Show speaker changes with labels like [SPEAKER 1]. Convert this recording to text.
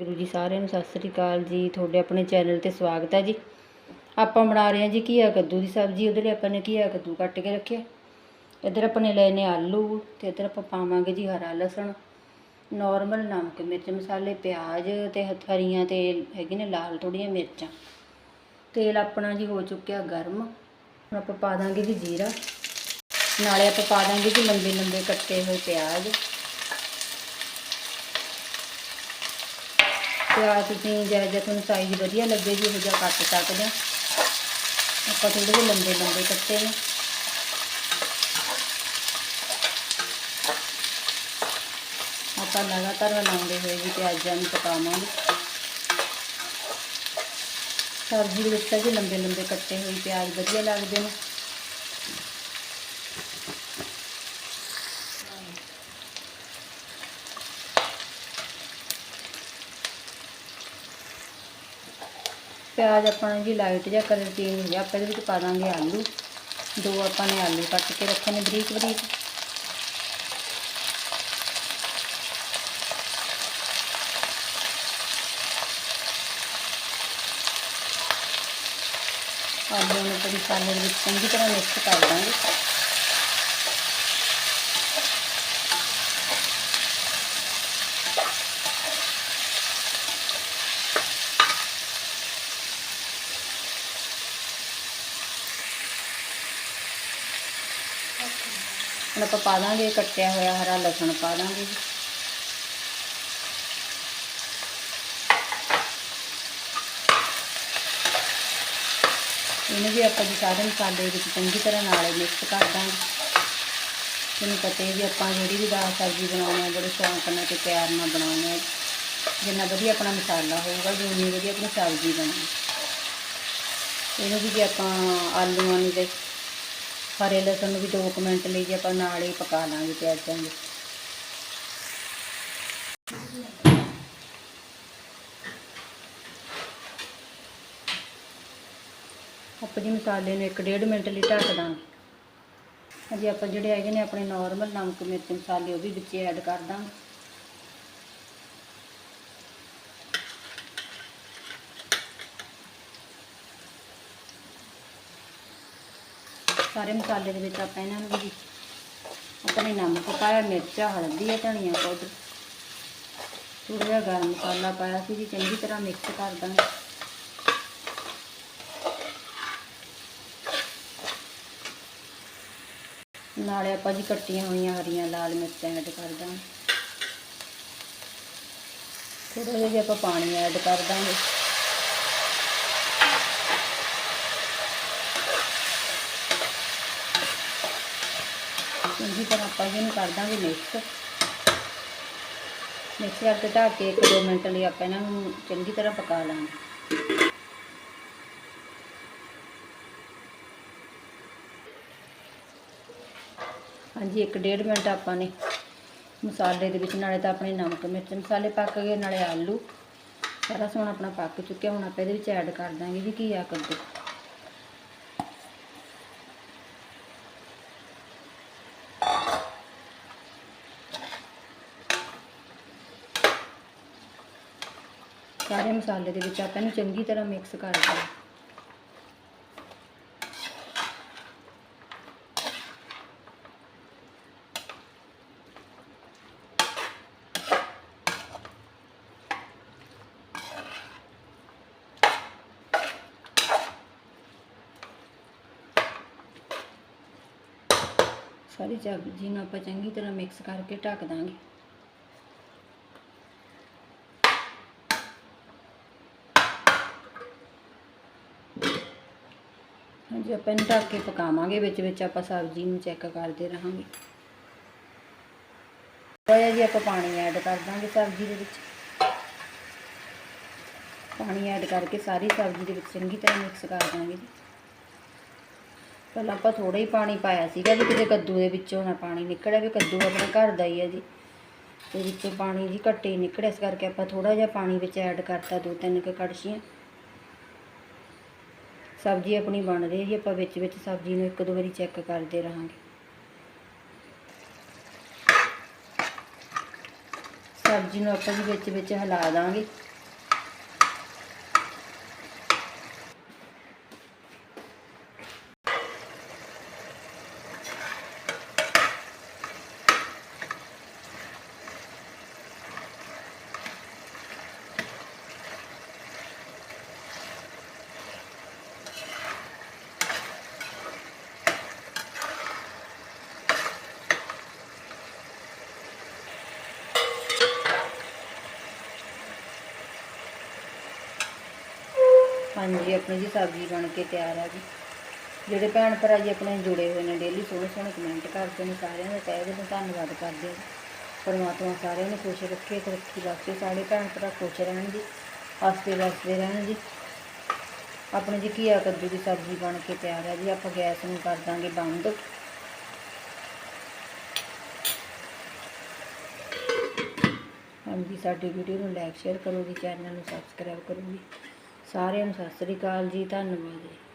[SPEAKER 1] ਗੁਰੂ ਜੀ ਸਾਰਿਆਂ ਨੂੰ ਸਤਿ ਸ੍ਰੀ ਅਕਾਲ ਜੀ। ਤੁਹਾਡੇ ਆਪਣੇ ਚੈਨਲ ਤੇ ਸਵਾਗਤ ਹੈ ਜੀ। ਆਪਾਂ ਬਣਾ ਰਹੇ ਹਾਂ ਜੀ ਘੀਆ ਕੱਦੂ ਦੀ ਸਬਜ਼ੀ। ਉਹਦੇ ਲਈ ਆਪਾਂ ਨੇ ਘੀਆ ਕੱਦੂ ਕੱਟ ਕੇ ਰੱਖਿਆ। ਇੱਧਰ ਆਪਾਂ ਨੇ ਲਏ ਨੇ ਆਲੂ ਤੇ ਇੱਧਰ ਆਪਾਂ ਪਾਵਾਂਗੇ ਜੀ ਹਰਾ ਲਸਣ। ਨਾਰਮਲ ਨਮਕ, ਮਿਰਚ ਮਸਾਲੇ, ਪਿਆਜ਼ ਤੇ ਹਰੀਆਂ ਤੇ ਹੈਗੇ ਨੇ ਲਾਲ ਥੋੜੀਆਂ ਮਿਰਚਾਂ। ਤੇਲ ਆਪਣਾ ਜੀ ਹੋ ਚੁੱਕਿਆ ਗਰਮ। ਹੁਣ ਆਪਾਂ ਪਾ ਦਾਂਗੇ ਜੀ ਜੀਰਾ। ਨਾਲੇ ਆਪਾਂ ਪਾ ਦਾਂਗੇ ਜੀ ਲੰਬੇ ਲੰਬੇ ਕੱਟੇ ਹੋਏ ਪਿਆਜ਼। ਪਿਆਜ਼ ਤੁਸੀਂ ਜਿਹਾ ਜਿਹਾ ਤੁਹਾਨੂੰ ਸਾਈਜ਼ ਵਧੀਆ ਲੱਗੇ ਜੀ ਉਹ ਜਿਹਾ ਕੱਟ ਸਕਦੇ ਹਾਂ ਆਪਾਂ ਥੋੜੇ ਜਿਹੇ ਲੰਬੇ ਲੰਬੇ ਕੱਟੇ ਨੇ। ਆਪਾਂ ਲਗਾਤਾਰ ਬਣਾਉਂਦੇ ਹੋਏ ਜੀ ਪਿਆਜ਼ਾਂ ਨੂੰ ਪਕਾਵਾਂਗੇ। ਸਬਜ਼ੀ ਦੇ ਵਿੱਚ ਤਾਂ ਜੀ ਲੰਬੇ ਲੰਬੇ ਕੱਟੇ ਹੋਏ ਪਿਆਜ਼ ਵਧੀਆ ਲੱਗਦੇ ਨੇ। ਪਿਆਜ਼ ਆਪਣਾ ਜੀ ਲਾਈਟ ਜਿਹਾ ਕਲਰ ਚੇਂਜ ਹੋ ਗਿਆ, ਆਪਾਂ ਇਹਦੇ ਵਿੱਚ ਪਾ ਦਾਂਗੇ ਆਲੂ। ਦੋ ਆਪਾਂ ਨੇ ਆਲੂ ਕੱਟ ਕੇ ਰੱਖੇ ਨੇ ਬਰੀਕ ਬਰੀਕ। ਆਲੂ ਨੂੰ ਆਪਾਂ ਮਸਾਲੇ ਦੇ ਵਿੱਚ ਚੰਗੀ ਤਰ੍ਹਾਂ ਮਿਕਸ ਕਰ ਦਾਂਗੇ। ਹੁਣ ਆਪਾਂ ਪਾ ਦਾਂਗੇ, ਕੱਟਿਆ ਹੋਇਆ ਹਰਾ ਲਸਣ ਪਾ ਦਾਂਗੇ। ਇਹਨੂੰ ਵੀ ਆਪਾਂ ਜੀ ਸਾਰੇ ਮਸਾਲੇ ਵਿੱਚ ਚੰਗੀ ਤਰ੍ਹਾਂ ਨਾਲ ਮਿਕਸ ਕਰ ਦਾਂਗੇ। ਤੁਹਾਨੂੰ ਪਤਾ ਹੈ ਵੀ ਆਪਾਂ ਜਿਹੜੀ ਵੀ ਦਾਲ ਸਬਜ਼ੀ ਬਣਾਉਂਦੇ ਹਾਂ ਬੜੇ ਸ਼ੌਂਕ ਨਾਲ ਤੇ ਪਿਆਰ ਨਾਲ ਬਣਾਉਂਦੇ ਹਾਂ ਜਿੰਨਾ ਵਧੀਆ ਆਪਣਾ ਮਸਾਲਾ ਹੋਊਗਾ, ਜੀ ਉਨੀ ਵਧੀਆ ਆਪਣੀ ਸਬਜ਼ੀ ਬਣੇਗੀ ਇਹਨੂੰ ਵੀ ਜੇ ਆਪਾਂ ਆਲੂਆਂ ਨੂੰ ਤੇ ਹਰੇ ਲਸਣ ਨੂੰ ਵੀ 2 ਮਿੰਟ ਲਈ ਜੇ ਆਪਾਂ ਨਾਲ ਹੀ ਪਕਾ ਲਾਂਗੇ ਪਿਆਜ਼ਾਂ ਦੇ ਆਪਾਂ ਜੀ ਮਸਾਲੇ ਨੂੰ 1.5 ਮਿੰਟ ਲਈ ਢੱਕ ਦਾਂਗੇ। ਅਜੇ ਆਪਾਂ ਜਿਹੜੇ ਹੈਗੇ ਨੇ ਆਪਣੇ ਨਾਰਮਲ ਨਮਕ, ਮਿਰਚ, ਮਸਾਲੇ ਉਹ ਵੀ ਵਿੱਚ ਐਡ ਕਰ ਦਾਂਗੇ। ਸਾਰੇ ਮਸਾਲੇ ਦੇ ਵਿੱਚ ਆਪਾਂ ਇਹਨਾਂ ਨੂੰ ਵੀ ਆਪਣੇ ਨਮਕ ਪਾਇਆ, ਮਿਰਚਾਂ ਹਲਦੀ ਹੈ ਧਨੀਆ ਪਾਊਡਰ। ਥੋੜ੍ਹਾ ਜਿਹਾ ਗਰਮ ਮਸਾਲਾ ਪਾਇਆ ਸੀ ਜੀ, ਚੰਗੀ ਤਰ੍ਹਾਂ ਮਿਕਸ ਕਰ ਦਾਂਗੇ। ਨਾਲੇ ਆਪਾਂ ਜੀ ਕੱਟੀਆਂ ਹੋਈਆਂ ਹਰੀਆਂ, ਲਾਲ ਮਿਰਚਾਂ ਐਡ ਕਰ ਦਾਂਗੇ। ਥੋੜ੍ਹਾ ਜਿਹਾ ਜੀ ਆਪਾਂ ਪਾਣੀ ਐਡ ਕਰ ਦਾਂਗੇ। ਚੰਗੀ ਤਰ੍ਹਾਂ ਆਪਾਂ ਇਹਨੂੰ ਕਰ ਦਾਂਗੇ ਮਿਕਸ ਮਿਕਸ ਕਰਕੇ ਢੱਕ ਕੇ 1-2 ਮਿੰਟ ਲਈ ਆਪਾਂ ਇਹਨਾਂ ਨੂੰ ਚੰਗੀ ਤਰ੍ਹਾਂ ਪਕਾ ਲਾਂਗੇ। ਹਾਂਜੀ 1-1.5 ਮਿੰਟ ਆਪਾਂ ਨੇ ਮਸਾਲੇ ਦੇ ਵਿੱਚ, ਨਾਲੇ ਤਾਂ ਆਪਣੇ ਨਮਕ, ਮਿਰਚ ਮਸਾਲੇ ਪੱਕ ਗਏ, ਨਾਲੇ ਆਲੂ। ਸਾਰਾ ਸੋਹਣਾ ਆਪਣਾ ਪੱਕ ਚੁੱਕਿਆ, ਹੁਣ ਆਪਾਂ ਇਹਦੇ ਵਿੱਚ ਐਡ ਕਰ ਦਾਂਗੇ ਜੀ ਘੀਆ ਕੱਦੂ। ਸਾਰੇ ਮਸਾਲੇ ਦੇ ਵਿੱਚ ਆਪਾਂ ਇਹਨੂੰ ਚੰਗੀ ਤਰ੍ਹਾਂ ਮਿਕਸ ਕਰ ਦਿਓ ਸਾਰੀ ਸਬਜ਼ੀ ਨੂੰ ਆਪਾਂ ਚੰਗੀ ਤਰ੍ਹਾਂ ਮਿਕਸ ਕਰਕੇ ਢੱਕ ਦਾਂਗੇ। ਹਾਂਜੀ, ਆਪਾਂ ਇਹਨੂੰ ਢੱਕ ਕੇ ਪਕਾਵਾਂਗੇ, ਵਿੱਚ ਵਿੱਚ ਆਪਾਂ ਸਬਜ਼ੀ ਨੂੰ ਚੈੱਕ ਕਰਦੇ ਰਹਾਂਗੇ। ਹੋਇਆ ਜੀ ਆਪਾਂ ਪਾਣੀ ਐਡ ਕਰ ਦਾਂਗੇ ਸਬਜ਼ੀ ਦੇ ਵਿੱਚ। ਪਾਣੀ ਐਡ ਕਰਕੇ ਸਾਰੀ ਸਬਜ਼ੀ ਦੇ ਵਿੱਚ ਚੰਗੀ ਤਰ੍ਹਾਂ ਮਿਕਸ ਕਰ ਦਾਂਗੇ ਜੀ। ਪਹਿਲਾਂ ਆਪਾਂ ਥੋੜਾ ਹੀ ਪਾਣੀ ਪਾਇਆ ਸੀਗਾ ਵੀ ਕਿਤੇ ਕੱਦੂ ਦੇ ਵਿੱਚੋਂ ਨਾ ਪਾਣੀ ਨਿਕਲਿਆ, ਵੀ ਕੱਦੂ ਆਪਣੇ ਘਰ ਦਾ ਹੀ ਹੈ ਜੀ। ਤੇ ਵਿੱਚੋਂ ਪਾਣੀ ਜੀ ਘੱਟੇ ਨਿਕਲਿਆ, ਇਸ ਕਰਕੇ ਆਪਾਂ ਥੋੜਾ ਜਿਹਾ ਪਾਣੀ ਵਿੱਚ ਐਡ ਕਰਤਾ, ਦੋ ਤਿੰਨ ਕੁ ਕੜਛੀਆਂ। ਸਬਜ਼ੀ ਆਪਣੀ ਬਣ ਰਹੀ ਹੈ ਜੀ ਆਪਾਂ ਵਿੱਚ ਵਿੱਚ ਸਬਜ਼ੀ ਨੂੰ ਇੱਕ ਦੋ ਵਾਰੀ ਚੈੱਕ ਕਰਦੇ ਰਹਾਂਗੇ। ਸਬਜ਼ੀ ਨੂੰ ਆਪਾਂ ਵੀ ਵਿੱਚ ਵਿੱਚ ਹਿਲਾ ਦਾਂਗੇ। ਹਾਂਜੀ, ਆਪਣੀ ਜੀ ਸਬਜ਼ੀ ਬਣ ਕੇ ਤਿਆਰ ਆ ਜੀ। ਜਿਹੜੇ ਭੈਣ ਭਰਾ ਜੀ ਆਪਣੇ ਜੁੜੇ ਹੋਏ ਨੇ ਡੇਲੀ ਸੋਹਣੇ ਸੋਹਣੇ ਕਮੈਂਟ ਕਰਦੇ ਨੇ, ਸਾਰਿਆਂ ਦਾ ਤਹਿ ਦਿਲੋਂ ਧੰਨਵਾਦ ਕਰਦੇ ਹਾਂ ਪਰਮਾਤਮਾ ਸਾਰਿਆਂ ਨੂੰ ਖੁਸ਼ ਰੱਖੇ ਤੇ ਰੱਖੀ ਵਾਸਤੇ ਸਾਰੇ ਭੈਣ ਭਰਾ ਖੁਸ਼ ਰਹਿਣ ਜੀ ਹੱਸਦੇ ਵਸਦੇ ਰਹਿਣ ਜੀ। ਆਪਣੇ ਜੀ ਘੀਆ ਕੱਦੂ ਦੀ ਸਬਜ਼ੀ ਬਣ ਕੇ ਤਿਆਰ ਹੈ ਜੀ, ਆਪਾਂ ਗੈਸ ਨੂੰ ਕਰ ਦਾਂਗੇ ਬੰਦ। ਹਾਂਜੀ, ਸਾਡੀ ਵੀਡੀਓ ਨੂੰ ਲਾਈਕ ਸ਼ੇਅਰ ਕਰੋ ਜੀ ਚੈਨਲ ਨੂੰ ਸਬਸਕ੍ਰਾਈਬ ਕਰੋ ਜੀ। ਸਾਰਿਆਂ ਨੂੰ ਸਤਿ ਸ੍ਰੀ ਅਕਾਲ ਜੀ ਧੰਨਵਾਦ ਜੀ।